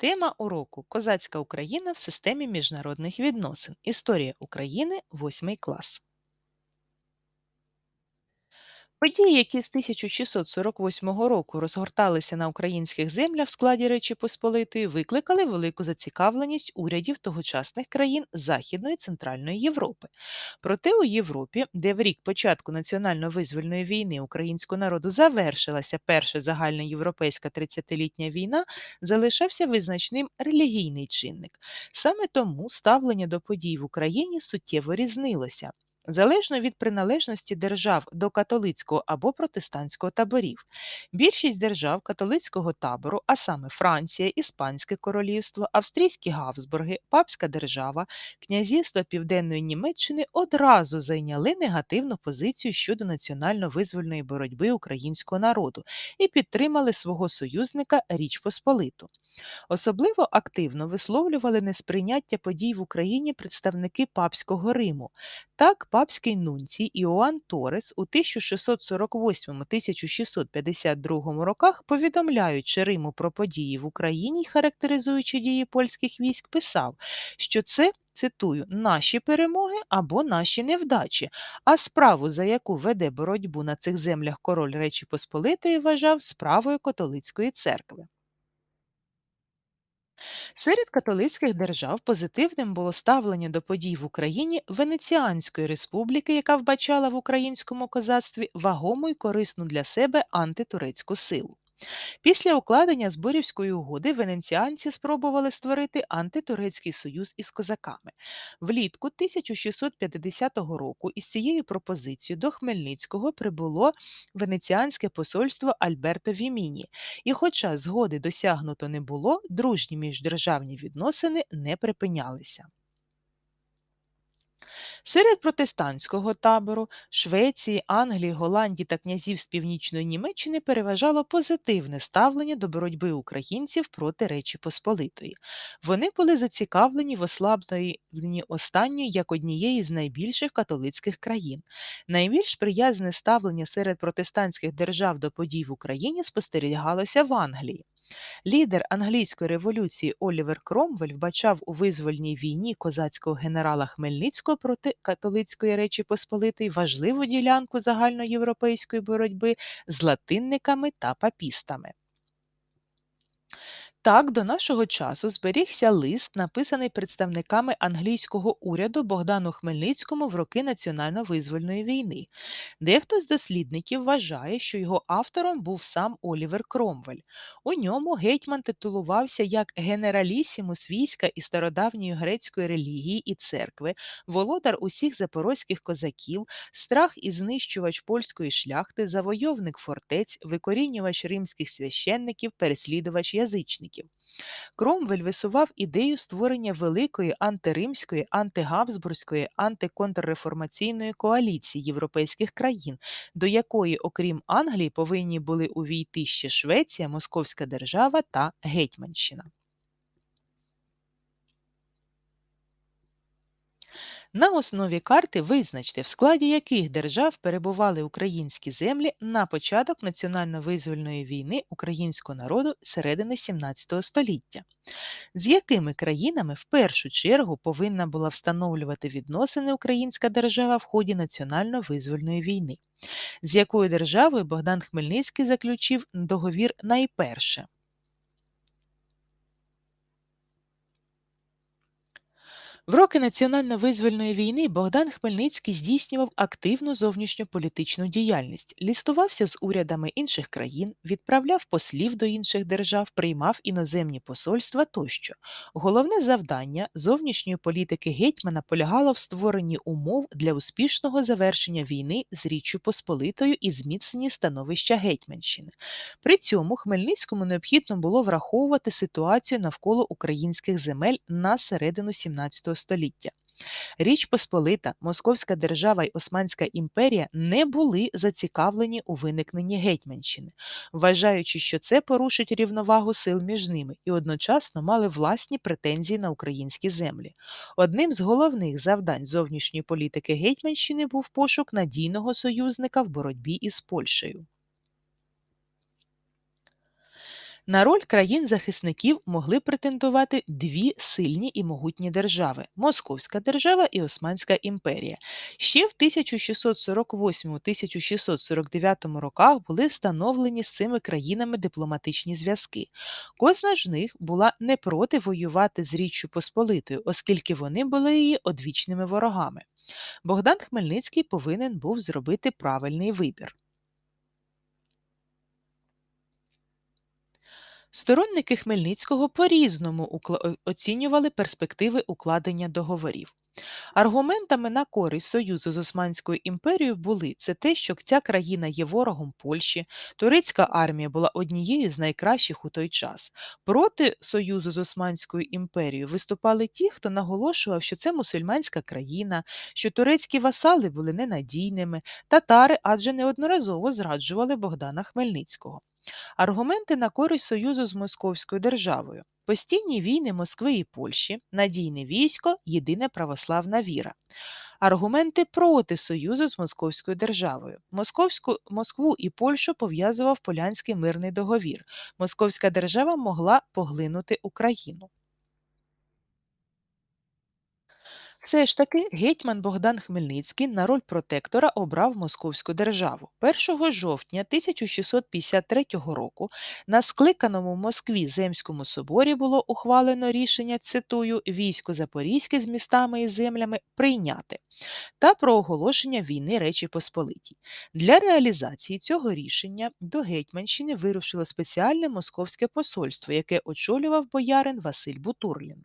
Тема уроку Козацька Україна в системі міжнародних відносин. Історія України, 8 клас. Події, які з 1648 року розгорталися на українських землях в складі Речі Посполитої, викликали велику зацікавленість урядів тогочасних країн Західної Центральної Європи. Проте у Європі, де в рік початку національно-визвольної війни українського народу завершилася перша загальноєвропейська 30-літня війна, залишався визначним релігійний чинник. Саме тому ставлення до подій в Україні суттєво різнилося. Залежно від приналежності держав до католицького або протестантського таборів. Більшість держав католицького табору, а саме Франція, Іспанське королівство, Австрійські Гавсбурги, Папська держава, князівства Південної Німеччини одразу зайняли негативну позицію щодо національно-визвольної боротьби українського народу і підтримали свого союзника Річ Посполиту. Особливо активно висловлювали несприйняття подій в Україні представники папського Риму. Так, папський нунцій Іоанн Торес у 1648-1652 роках, повідомляючи Риму про події в Україні, характеризуючи дії польських військ, писав, що це. Цитую, наші перемоги або наші невдачі, а справу, за яку веде боротьбу на цих землях король Речі Посполитої, вважав справою католицької церкви. Серед католицьких держав позитивним було ставлення до подій в Україні Венеціанської республіки, яка вбачала в українському козацтві вагому й корисну для себе антитурецьку силу. Після укладення Зборівської угоди венеціанці спробували створити антитурецький союз із козаками. Влітку 1650 року із цією пропозицією до Хмельницького прибуло венеціанське посольство Альберто Віміні, і, хоча згоди досягнуто не було, дружні міждержавні відносини не припинялися. Серед протестантського табору Швеції, Англії, Голландії та князів з північної Німеччини переважало позитивне ставлення до боротьби українців проти Речі Посполитої. Вони були зацікавлені в ослабленні останньої як однієї з найбільших католицьких країн. Найбільш приязне ставлення серед протестантських держав до подій в Україні спостерігалося в Англії. Лідер англійської революції Олівер Кромвель вбачав у визвольній війні козацького генерала Хмельницького проти католицької Речі Посполитої важливу ділянку загальноєвропейської боротьби з латинниками та папістами. Так, до нашого часу зберігся лист, написаний представниками англійського уряду Богдану Хмельницькому в роки національно-визвольної війни. Дехто з дослідників вважає, що його автором був сам Олівер Кромвель. У ньому гетьман титулувався як генералісімус війська і стародавньої грецької релігії і церкви, володар усіх запорозьких козаків, страх і знищувач польської шляхти, завойовник фортець, викорінювач римських священників, переслідувач язичників. Кромвель висував ідею створення великої антиримської, антигабсбурзької, антиконтрреформаційної коаліції європейських країн, до якої, окрім Англії, повинні були увійти ще Швеція, Московська держава та Гетьманщина. На основі карти визначте, в складі яких держав перебували українські землі на початок національно-визвольної війни українського народу середини XVII століття, з якими країнами в першу чергу повинна була встановлювати відносини Українська держава в ході національно-визвольної війни, з якою державою Богдан Хмельницький заключив договір найперше. В роки національно-визвольної війни Богдан Хмельницький здійснював активну зовнішньополітичну діяльність, лістувався з урядами інших країн, відправляв послів до інших держав, приймав іноземні посольства тощо. Головне завдання зовнішньої політики гетьмана полягало в створенні умов для успішного завершення війни з Річчю Посполитою і зміцненні становища Гетьманщини. При цьому Хмельницькому необхідно було враховувати ситуацію навколо українських земель на середину 17 століття. Річ Посполита, Московська держава й Османська імперія не були зацікавлені у виникненні Гетьманщини, вважаючи, що це порушить рівновагу сил між ними і одночасно мали власні претензії на українські землі. Одним з головних завдань зовнішньої політики Гетьманщини був пошук надійного союзника в боротьбі із Польщею. На роль країн-захисників могли претендувати дві сильні і могутні держави Московська держава і Османська імперія. Ще в 1648-1649 роках були встановлені з цими країнами дипломатичні зв'язки. Кожна з них була не проти воювати з Річчю Посполитою, оскільки вони були її одвічними ворогами. Богдан Хмельницький повинен був зробити правильний вибір. Сторонники Хмельницького по-різному оцінювали перспективи укладення договорів. Аргументами на користь союзу з Османською імперією були це те, що ця країна є ворогом Польщі, турецька армія була однією з найкращих у той час. Проти союзу з Османською імперією виступали ті, хто наголошував, що це мусульманська країна, що турецькі васали були ненадійними, татари адже неодноразово зраджували Богдана Хмельницького. Аргументи на користь союзу з Московською державою. Постійні війни Москви і Польщі, надійне військо, єдина православна віра. Аргументи проти союзу з Московською державою. Московську, Москву і Польщу пов'язував Полянський мирний договір. Московська держава могла поглинути Україну. Все ж таки гетьман Богдан Хмельницький на роль протектора обрав Московську державу. 1 жовтня 1653 року на скликаному в Москві Земському соборі було ухвалено рішення, цитую, військо Запорізьке з містами і землями прийняти та про оголошення війни Речі Посполитій. Для реалізації цього рішення до Гетьманщини вирушило спеціальне московське посольство, яке очолював боярин Василь Бутурлін.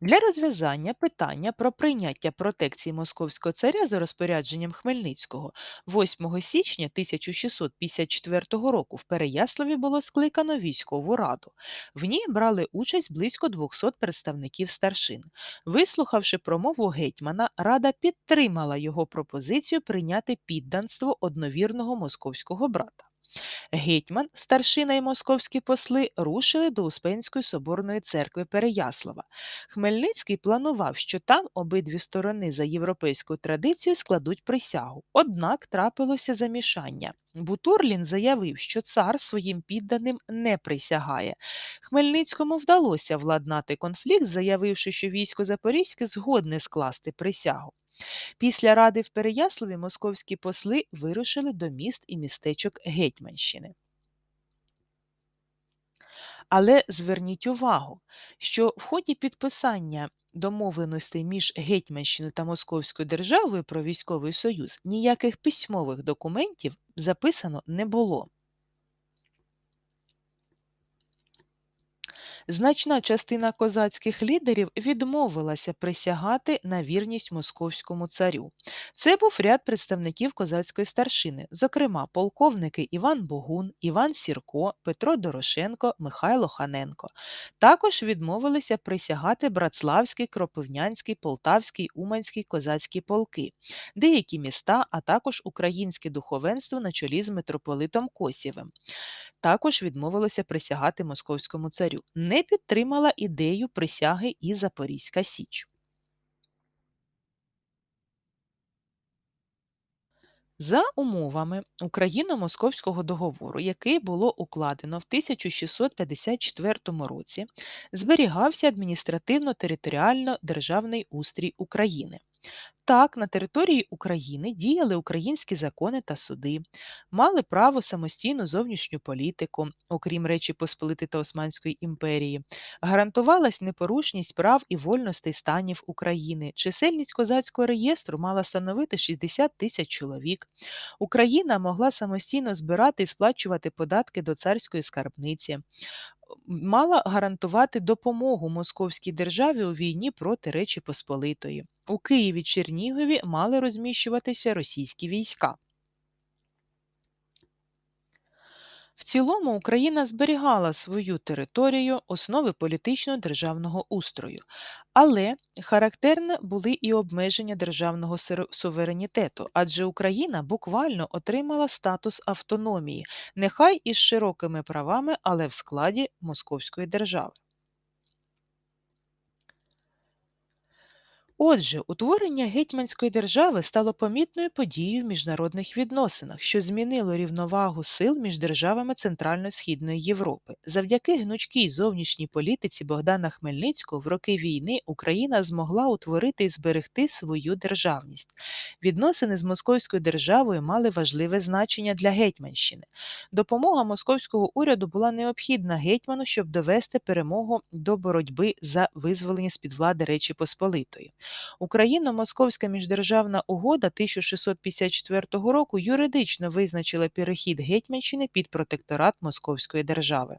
Для розв'язання питання про прийняття протекції московського царя за розпорядженням Хмельницького 8 січня 1654 року в Переяславі було скликано військову раду. В ній брали участь близько 200 представників старшин. Вислухавши промову гетьмана, рада підтримала його пропозицію прийняти підданство одновірного московського брата. Гетьман, старшина і московські посли рушили до Успенської соборної церкви Переяслава. Хмельницький планував, що там обидві сторони за європейською традицією складуть присягу. Однак трапилося замішання. Бутурлін заявив, що цар своїм підданим не присягає. Хмельницькому вдалося владнати конфлікт, заявивши, що військо Запорізьке згодне скласти присягу. Після ради в Переяславі московські посли вирушили до міст і містечок Гетьманщини. Але зверніть увагу, що в ході підписання домовленостей між Гетьманщиною та Московською державою про військовий союз ніяких письмових документів записано не було. Значна частина козацьких лідерів відмовилася присягати на вірність московському царю. Це був ряд представників козацької старшини, зокрема полковники Іван Богун, Іван Сірко, Петро Дорошенко, Михайло Ханенко. Також відмовилися присягати Братславський, Кропивнянський, Полтавський, Уманський козацькі полки, деякі міста, а також українське духовенство на чолі з митрополитом Косєвим. Також відмовилося присягати московському царю. Не підтримала ідею присяги і Запорізька Січ. За умовами Україно-Московського договору, який було укладено в 1654 році, зберігався адміністративно-територіально державний устрій України. Так, на території України діяли українські закони та суди, мали право самостійну зовнішню політику, окрім Речі Посполити та Османської імперії, гарантувалась непорушність прав і вольностей станів України. Чисельність козацького реєстру мала становити 60 тисяч чоловік. Україна могла самостійно збирати і сплачувати податки до царської скарбниці. Мала гарантувати допомогу московській державі у війні проти Речі Посполитої. У Києві Чернігові мали розміщуватися російські війська. В цілому Україна зберігала свою територію, основи політичного державного устрою, але характерне були і обмеження державного суверенітету, адже Україна буквально отримала статус автономії, нехай із широкими правами, але в складі Московської держави. Отже, утворення гетьманської держави стало помітною подією в міжнародних відносинах, що змінило рівновагу сил між державами Центрально-Східної Європи. Завдяки гнучкій зовнішній політиці Богдана Хмельницького в роки війни Україна змогла утворити і зберегти свою державність. Відносини з Московською державою мали важливе значення для Гетьманщини. Допомога московського уряду була необхідна гетьману, щоб довести перемогу до боротьби за визволення з-під влади Речі Посполитої. Україно-Московська міждержавна угода 1654 року юридично визначила перехід Гетьманщини під протекторат Московської держави.